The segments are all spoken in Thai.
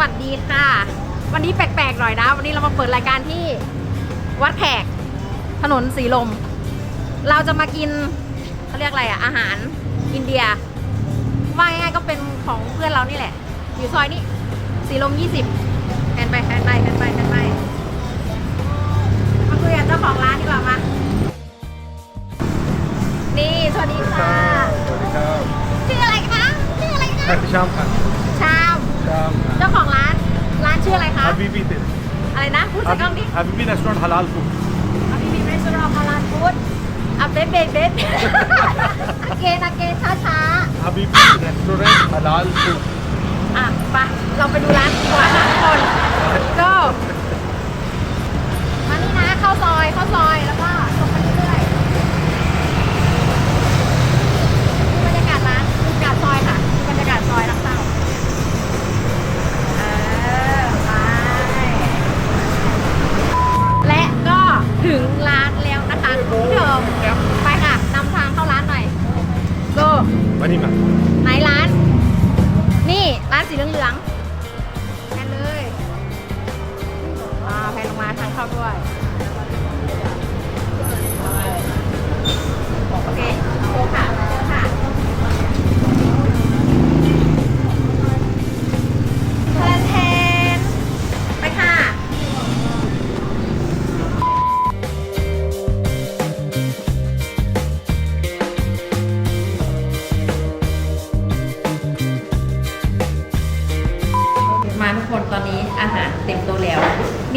วัสดีค่ะ วันนี้แปลกๆหน่อยนะ วันนี้เรามาเปิดรายการที่วัดแขกถนนสีลม เราจะมากินเขาเรียกอะไรอะอาหารอินเดีย ว่าง่ายๆก็เป็นของเพื่อนเรานี่แหละ อยู่ซอยนี้สีลม 20แอนไปแอนไปแอนไปแอนไปมาคุยกับเจ้าของร้านดีกว่ามา นี่สวัสดีค่ะ สวัสดีครับชื่ออะไรคะชื่ออะไรคะชามครับ ชาม ชาม เจ้าของร้าน ร้าน ชื่ออะไรคะฮาบิบีเตอะไรนะ พูดใส่กล้องดิฮาบิบีรีสอร์ทฮาลาลฟู้ดอาบีบีเรสตอรองฮาลาลฟู้ดอะเบสเบสเบสอเกนอเกนช้าช้าฮาบิบีรีสอร์ทฮาลาลฟู้ดๆอะไปเราไปดูร้านก่อนนะทุกคนก็มานี่นะ เข้าซอย เข้าซอยแล้วก็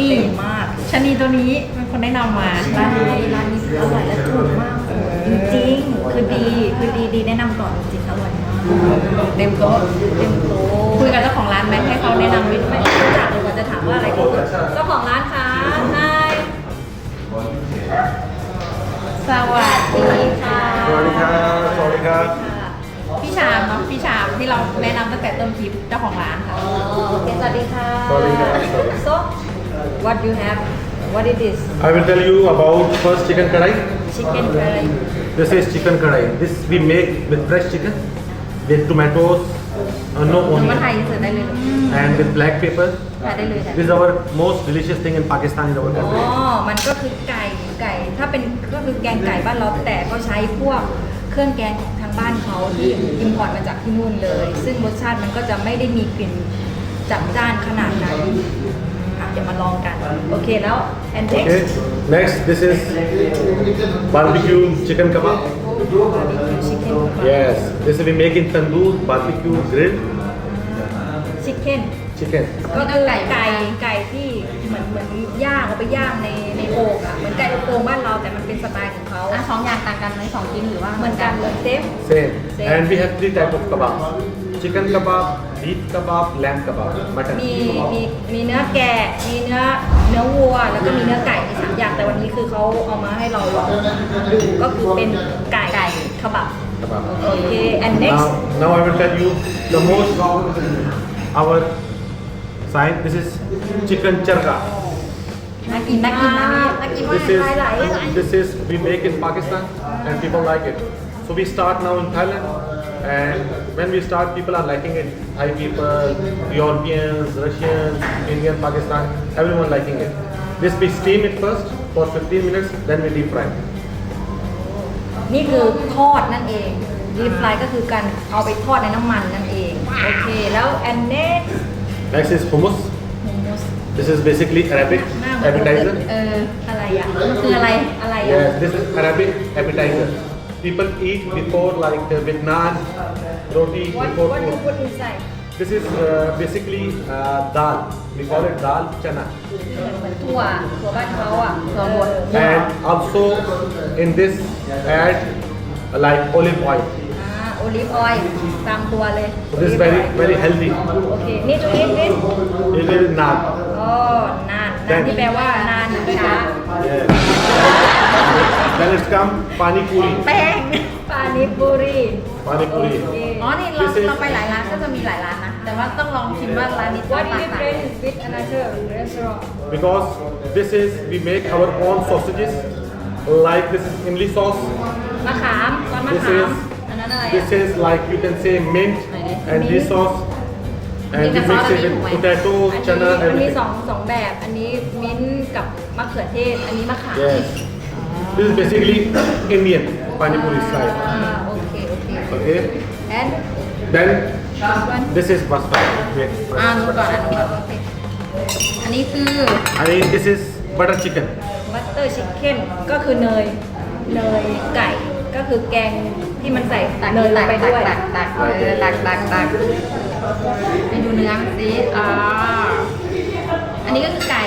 นี่มากชะนีตัวนี้เป็นคนแนะนำมาร้านนี้ร้านนี้อร่อยและถูกมากจริงๆคือดีคือดีดีแนะนำก่อนจริงๆอร่อยมากเต็มโต๊ะเต็มโต๊ะคุยกับเจ้าของร้านไหมให้เขาแนะนำไปด้วยไม่รู้จักเลยว่าจะถามว่าอะไรดีเจ้าของร้านคะนายสวัสดีค่ะสวัสดีครับสวัสดีครับพี่ชามเนาะพี่ชามที่เราแนะนำตั้งแต่ต้นคลิปเจ้าของร้านค่ะอ๋อโอเคสวัสดีค่ะสวัสดีครับ so what you have what it is I will tell you about first chicken kadai chicken curry this is chicken kadai this we make with fresh chicken with tomatoes uh, no หนูมา onion ไทยเสิร์ฟได้เลยลูก and with black pepper ถ่ายได้เลยค่ะ this is our most delicious thing in Pakistan in our อ๋อ country มันก็คือไก่ไก่ ถ้าเป็นก็คือแกงไก่บ้านเราแต่ก็ใช้พวกเครื่องแกงของทางบ้านเขาที่อิมพอร์ตมาจากที่นู่นเลย ซึ่งรสชาติมันก็จะไม่ได้มีกลิ่นจัดจ้านขนาดนั้น อะเดี๋ยวมาลองกัน โอเคแล้ว and next okay next this is barbecue chicken kebab chicken yes this we make in tandoor barbecue grill chicken chicken ก็คือไก่ไก่ไก่ที่เหมือนเหมือนย่างเอาไปย่างในในโอ่งอะเหมือนไก่อบโอ่งบ้านเราแต่มันเป็นสไตล์ของเขาอะสองอย่างต่างกันไหมสองชิ้นหรือว่าเหมือนกันเลยเซฟ Same. Same. And we have three type of kebabs. Chicken kebab, beef kebab, lamb kebab, mutton. มีมีมีเนื้อแกะ มีเนื้อเนื้อวัว แล้วก็มีเนื้อไก่มีสามอย่างแต่วันนี้คือเขาเอามาให้เราลองดูก็คือเป็นไก่ไก่ขบับ Kebab. โอเค and next Now, now I will tell you the most our sign. This is chicken charga. น่ากินน่ากินนะนี่น่ากินมาก This is หลาย this is we make in Pakistan and people like it. So we start now in Thailand. And when we start, people are liking it. Thai people, Europeans, Russians, Indian, Pakistan, everyone liking it. This we steam it first for 15 minutes, then we deep fry. นี่คือทอดนั่นเองดีฟรายก็คือการเอาไปทอดในน้ำมันนั่นเอง โอเค แล้ว and next Next is hummus. hummus This is basically Arabic หน้าเหมือน appetizer. เออ อะไรอ่ะ มันคืออะไร อะไรอ่ะ Yes, this is Arabic appetizer. People eat before like uh, with naan, roti what before what you food. put inside This is uh, basically uh, dal. We call it dal chana. เหมือนเหมือนถั่วถั่วบ้านเขาอะถั่วบด And also in this add uh, like olive oil. อ่าโอลิฟออยล์ตามตัวเลย So this is very very healthy. โอเคนี่ตัวนี้นี่ It is naan. อ๋อนานนานที่แปลว่านานช้า Yes. Then it's come pani puri. แป้ง ปานิปุรี Pani โอ puri. เคอ๋อ นี่เราเราไปหลายร้านก็จะมีหลายร้านนะ แต่ว่าต้องลองชิมว่าร้านนี้ What ต่าง is ต่าง different with another restaurant Because this is we make our own sausages. Like this is imli sauce. มะขามซอสมะ This ขาม is อันนั้นอะไร this อะ is like you can say mint and this sauce And กิน we กับซอส mix อัน it นี้ with ถูกไหม potato, อัน chana, นี้มันมี everything. สองสองแบบ อันนี้มิ้นท์กับมะเขือเทศ อันนี้มะขาม Yes. This is basically Indian pani puri อ่า style. โอเคโอเค Okay. and Then this one this is basmati. Wait. อ่าดูก่อนอันนี้โอเคอันนี้คือ I mean this is butter chicken. บัตเตอร์ชิคเก้นก็คือเนยเนยไก่ก็คือแกงที่มันใส่ตักเนยลตังกไปตัด้กวยตักตักเออตักตักตักให้ดูเนื้อมันสิอ่าอันนี้ก็คือไก่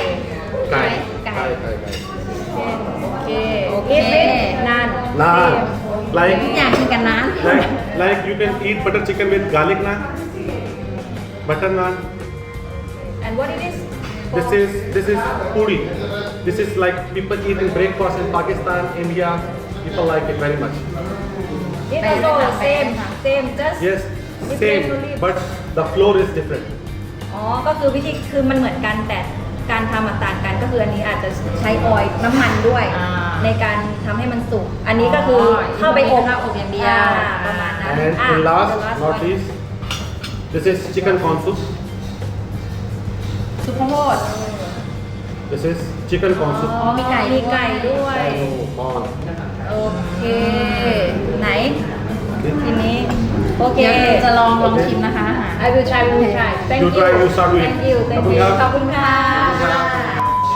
ใช่ไหม Kai. ไก่ Kai, kai, kai. โอเคโอเคนี่เป็นนาน Naan. ทุก Like อย่างกินกันนะ like like you can eat butter chicken with garlic naan. Butter naan. and what it is This is this is puri. This is like people eat in breakfast in Pakistan, India. People like it very much. it also same same just Yes, Different same, only. but the flour is different. อ๋อ ก็คือวิธีคือมันเหมือนกันแต่การทำอะต่างกันก็คืออันนี้อาจจะใช้ออยล์น้ำมันด้วย อ่า ในการทำให้มันสุก อันนี้ก็คือเข้าไปอบเข้าอบอย่างเดียวาประมาณนั้น And อะ in last, the last not one. least, this is chicken corn soup. ซุปข้าวโพด This is chicken corn soup. อ๋อมีไก่มีไก่ด้วย Oh, corn. โอเค ไหน ทีนี้ โอเค เดี๋ยวจะลองลองชิมนะคะอาหาร I will try I will try thank You you try, you start with it. thank you thank you ขอบคุณค่ะ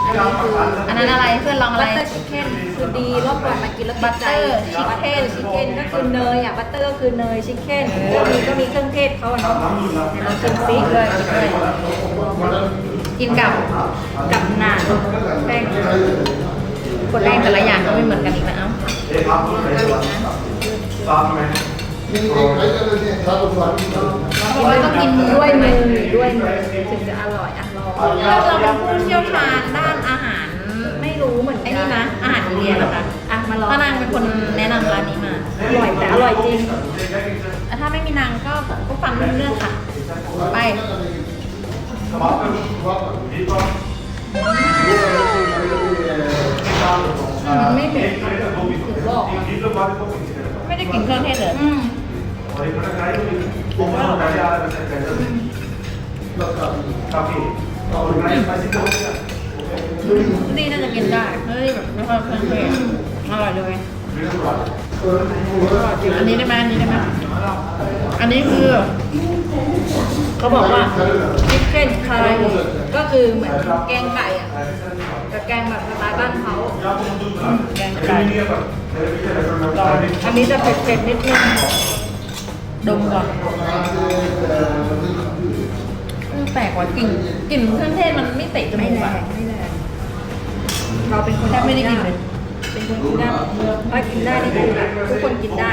อันนี้คืออันนั้นอะไรเพื่อนลองอะไร บัตเตอร์ชิคเก้น คือดีรอบก่อนมากินแล้วติดใจ Butter บัตเตอร์ชิคเก้นก็คือเนยอะบัตเตอร์ก็คือเนยชิคเก้นก็มีก็มีเครื่องเทศเขาอะเนาะเดี๋ยวเราชิมซิเลยเลยกินกับกับหนานแป้งคนแรกแต่ละอย่างก็ไม่เหมือนกันอีกนะเอ้าเขาบอกว่าต้องกินมือด้วยไหมมือด้วยมือถึงจะอร่อยอะลองเราเราเป็นผู้เชี่ยวชาญด้านอาหารไม่ รู้เหมือนไอ้กันนี่นะอาหารอินเดียนะคะอะมาลองป้านางเป็นคนแนะนำร้านนี้มา อร่อยแต่อร่อยจริงแต่ถ้าไม่มีนางก็ก็ฟังไม่รู้เรื่องค่ะ ไป มันไม่เผ็ดถึงบอกอะไม่ได้กลิ่นเครื่องเทศเลยอืม นี่น่าจะกินได้เฮ้ยแบบไม่ค่อยเครื่องเทศอร่อยเลยอันนี้ได้ไหมอันนี้ได้ไหมอันนี้คือ เขาบอกว่าชิคเก้นคาราโมก็คือเหมือนแกงไก่อะแต่แกงแบบสไตล์บ้านเขาแกงไก่อันนี้จะเผ็ดๆนิดนึงดมก่อนเออแปลกว่ากลิ่นกลิ่นเครื่องเทศมันไม่เตะจไม่มูกแรอะงไม่แรง เราเป็นคนแทบไม่ได้กินเลย เป็นคนกินได้ถ้ากินได้นี่คือทุกคนกินได้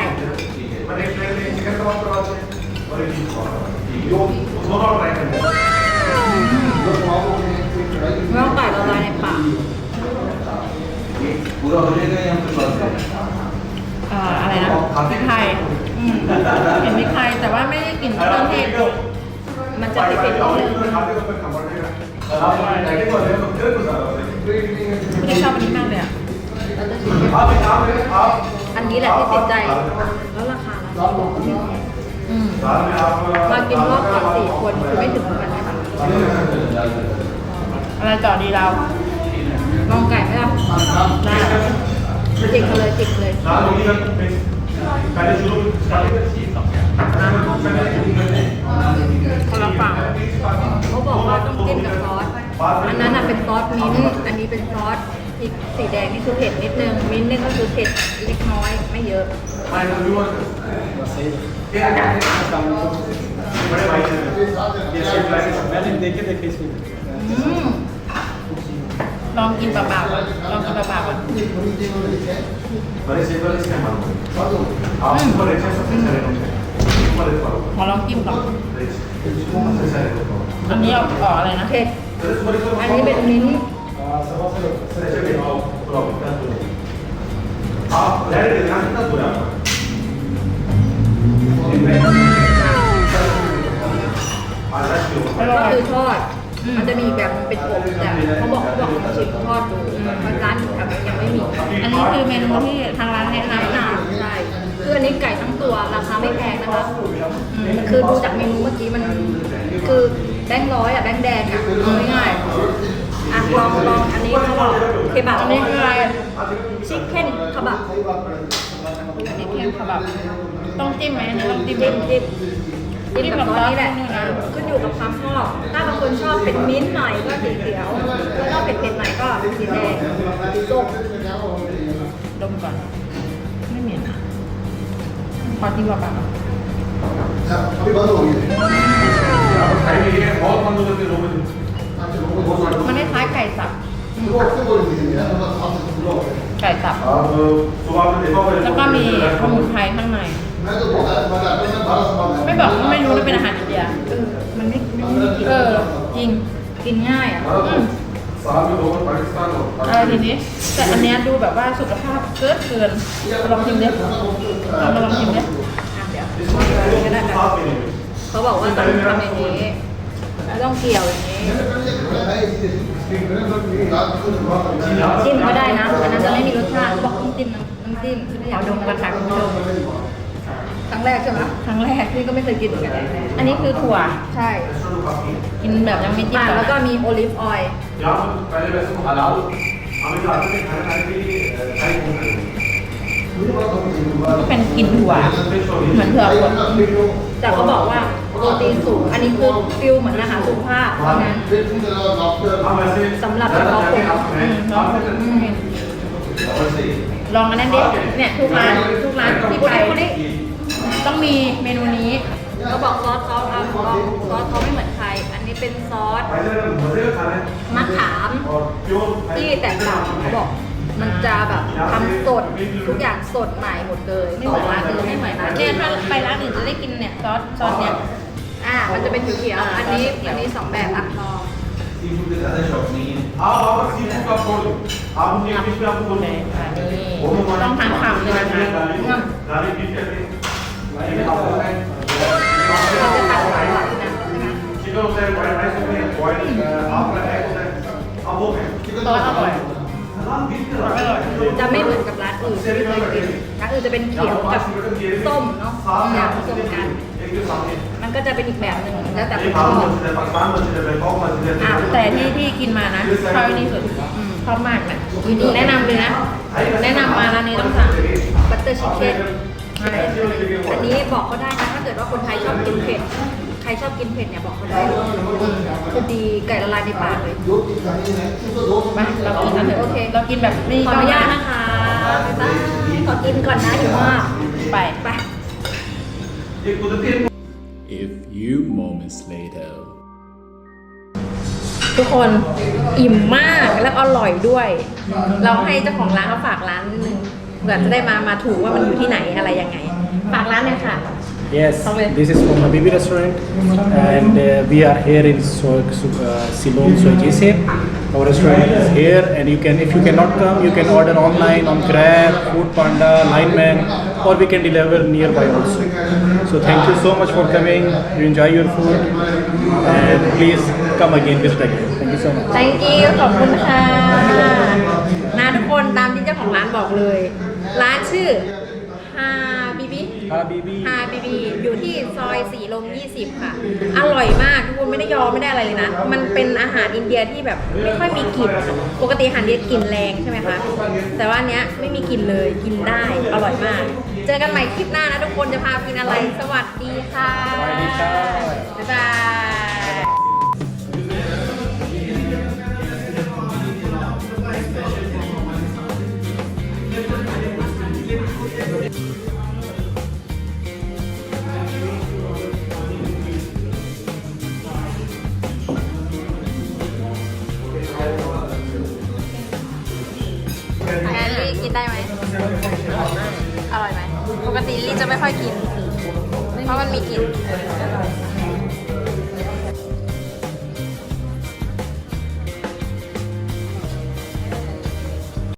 แล้วไก่ละลายในปากอ่ออะไรนะพริกไทยอืมเห็นพริกไทยแต่ว่าไม่ได้กลิ่นเครื่องเทศ มันจะเผ็ดๆนิดนึงไม่ชอบอันนี้มากเลยอะ อันนี้แหละที่ติดใจ แล้วราคาล่ะอืมมากินรอบก่อนสี่คนคือไม่ถึงพันนะคะอะไรต่อดีเรา ลองไก่ไหมล่ะได้จิกเลยจิกเลยคนละฝั่ง เขาบอกว่าต้องกินกับซอส อันนั้นน่ะเป็นซอสมิ้นท์อันนี้เป็นซอสพริกสีแดงนี่คือเผ็ดนิดนึง มิ้นท์นี่ก็คือเผ็ดเล็กน้อยไม่เยอะ อืมลองกินเปล่าๆก่อนลองกินเปล่าๆก่อนขอลองจิ้มก่ อนอันนี้เอาออกอะไรนะ เผ็ด อันนี้เป็นมิ้นท์อร่ก็อยคือทอด มันจะมีอีกแบบมันเป็นอบแต่เขาบอกเขาบอกเขาชิมทอดดูมันร้านแถวนี้ยังไม่มีอันนี้คือเมนูที่ทางร้านแนะนำนะใช่คืออันนี้ไก่ทั้งตัวราคาไม่แพงนะคะอืมคือดูจากเมนูเมื่อกี้มัน คือ แบงค์ร้อยอะแบงค์แดงอะเอาง่ายๆอะลองลองอันนี้เขาบอกเคบับอันนี้คืออะไรชิคเก้นคบับอันนี้เค็มค่ะแบบต้องจิ้มไหมอันนี้ต้องจิ้มจิ้มจิ้มจิ้มแบบนี้แหละขึ้นอยู่กับความชอบ ถ้าบางคนชอบเป็นมิ้นท์หน่อยก็สีเขียวถ้าชอบเผ็ดๆหน่อยก็สีแดงดีส้มดมก่อน ไม่เหม็นอะขอจิ้มกับพี่บอสอยู่ มันคล้ายๆไก่สับ ไก่สับ แล้วก็มีข้าวหมูไทยข้างใน ไม่บอกก็ไม่รู้ว่าเป็นอาหารอินเดียมันไม่ไม่มีกลิ่นเออจริงกินง่ายอะอืมทีนี้แต่อันเนี้ยดูแบบว่าสุขภาพเกินเกินลองชิมดิลองมาลองชิมดิเดี๋ยวก็ด้กันเขาบอกว่าต้องทำอย่างนี้ ต้องเกี่ยวอย่างนี้จิ้มก็ได้นะอันนั้นจะไม่มีรสชาติบอกต้องจิ้มน้ำน้ำจิ้มอยากดมราคาคุณผู้ชมครั้งแรกใช่ไหมครั้งแรกนี่ก็ไม่เคยกินเหนกันอันนี้คือถั่วใช่กินแบบยังไม่จิ้มแล้วก็มีโอลิฟออยล์เป็นกลิ่นถั่วเหมือนเผือกแต่ขาบอกว่า โปรตีนสูง อันนี้คือฟิลเหมือนอาหารสุขภาพเพราะงั้นสำหรับเฉพาะคนลองอันนั้นดิเนี่ยทุกร้านทุกร้านที่ไปต้องมีเมนูนี้เราบอกซอสเขาเอาลซอสเขาไม่เหมือนใคร อันนี้เป็นซอสมะขามที่แตกต่างเขาบอกมันจะแบบทำสดทุกอย่างสดใหม่หมดเลยไม่เหมือนร้านเลยไม่เหมือนร้านเนี่ยถ้าไปร้านอื่นจะได้กินเนี่ยซอสซอสเนี่ย่ามันจะเป็นเขียวๆอันนี้อันนี้สองแบบอะลอง ซีฟู้ดเป็นอะไรช็อปนี้เอาเอาซีฟู้ดกับโคลเอาซีฟู้ดกับโคลเลค่ะนี่ต้องทานคำเลยนะคะร้านนี้พิเศษเลยร้นตัคิดว่าเราจะไว้ไว้ตรงนี้ไว้เอาไปไหนก็เอาพวกไหนคิดว่าต้องอ จะไม่เหมือนกับร้านอื่นที่เคยกินร้านอื่นจะเป็นเขียวกับส้มเนาะอย่างผสมกัน มันก็จะเป็นอีกแบบหนึ่งแล้วแต่คนชอบอะแต่ที่ที่กินมานะชอบนี่สุดชอบมากเนะแนะนำเลยนะ แนะนำมาร้านนี้ต้องสั่งบัตเตอร์ชิคเก้นอันนี้บอกก็ได้นะถ้าเกิดว่าคนไทยชอบกินเผ็ด ครชอบกินเผ็ดเนี่ยบอกเขาได้คือดีไก่ละลายในปากเลยมาเรากินกันเถอะโอเคเรากินแบบนี่ขออนุญาตนะคะบ๊ายขอกินก่อนนะหิวมากไปไป A few moments later ทุกคนอิ่มมากและอร่อยด้วย เราให้เจ้าของร้านเขาฝากร้านนิดนึงเผื่อจะได้มามาถูกว่ามันอยู่ที่ไหนอะไรยังไง ฝากร้านเนี่ยค่ะ Yes, Okay. this is from Habibi restaurant and uh, we are here in so, so, uh, Silom, Soejise. Our restaurant is here and you can, if you cannot come, you can order online on Grab, Food Panda, Lineman or we can deliver nearby also. So thank you so much for coming, you enjoy your food and please come again, visit again. Thank you so much. thank you ขอบคุณค่ะนะทุกคนตามที่เจ้าของร้านบอกเลย ร้านชื่อฮา บิบิ Habibi. ฮาบิบีอยู่ที่ซอยสีลม 20 ค่ะ อร่อยมากทุกคนไม่ได้ยอมไม่ได้อะไรเลยนะ มันเป็นอาหารอินเดียที่แบบไม่ค่อยมีกลิ่น ปกติอาหารอินเดียกลิ่นแรงใช่ไหมคะ แต่ว่าอันเนี้ยไม่มีกลิ่นเลยกินได้ อร่อยมาก เจอกันใหม่คลิปหน้านะทุกคนจะพากินอะไร สวัสดีค่ะสวัสดีค่ะบ๊ายบาย อร่อยไหมปกติลี่จะไม่ค่อยกิน เพราะมันมีกลิ่น